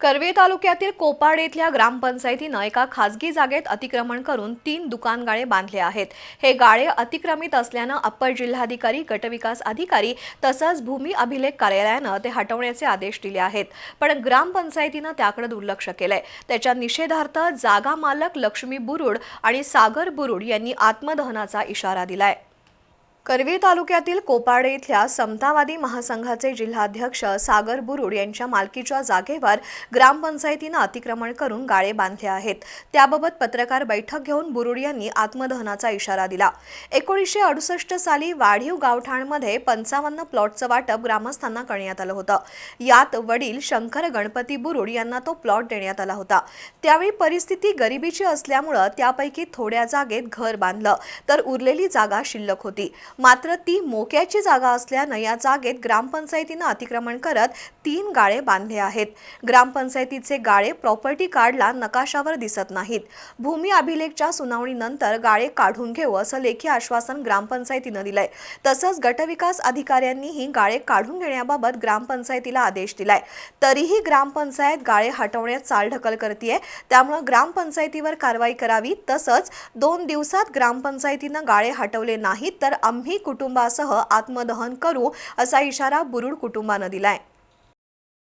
कर्वे तालुक्यातील कोपाड येथल्या ग्रामपंचायतीनं एका खासगी जागेत अतिक्रमण करून तीन दुकान गाळे बांधले आहेत. हे गाळे अतिक्रमित असल्यानं अप्पर जिल्हाधिकारी गटविकास अधिकारी तसंच भूमी अभिलेख कार्यालयानं ते हटवण्याचे आदेश दिले आहेत. पण ग्रामपंचायतीनं त्याकडे दुर्लक्ष केलंय. त्याच्या निषेधार्थ जागा मालक लक्ष्मी बुरुड आणि सागर बुरुड यांनी आत्मदहनाचा इशारा दिलाय. करवीर तालुक्यातील कोपाडे इथल्या समतावादी महासंघाचे जिल्हाध्यक्ष सागर बुरुड यांच्या मालकीच्या जागेवर ग्रामपंचायतीनं अतिक्रमण करून गाळे बांधले आहेत. त्याबाबत पत्रकार बैठक घेऊन बुरुड यांनी आत्मदहनाचा इशारा दिला. एकोणीसशे अडुसष्ट साली वाढीव गावठाणमध्ये पंचावन्न प्लॉटचं वाटप ग्रामस्थांना करण्यात आलं होतं. यात वडील शंकर गणपती बुरुड यांना तो प्लॉट देण्यात आला होता. त्यावेळी परिस्थिती गरिबीची असल्यामुळं त्यापैकी थोड्या जागेत घर बांधलं तर उरलेली जागा शिल्लक होती. मात्र ती मोक्याची जागा असल्यानं या जागेत ग्रामपंचायतीनं अतिक्रमण करत तीन गाळे बांधले आहेत. ग्रामपंचायतीचे गाळे प्रॉपर्टी कार्डला नकाशावर दिसत नाहीत. भूमी अभिलेखच्या सुनावणीनंतर गाळे काढून घेऊ असं लेखी आश्वासन ग्रामपंचायतीनं दिलंय. तसंच गटविकास अधिकाऱ्यांनीही गाळे काढून घेण्याबाबत ग्रामपंचायतीला आदेश दिलाय. तरीही ग्रामपंचायत गाळे हटवण्यात चालढकल करते त्यामुळे ग्रामपंचायतीवर कारवाई करावी. तसंच दोन दिवसात ग्रामपंचायतीनं गाळे हटवले नाहीत तर आम्ही कुटुंबासह आत्मदहन करू असा इशारा बुरुड कुटुंबानं दिलाय.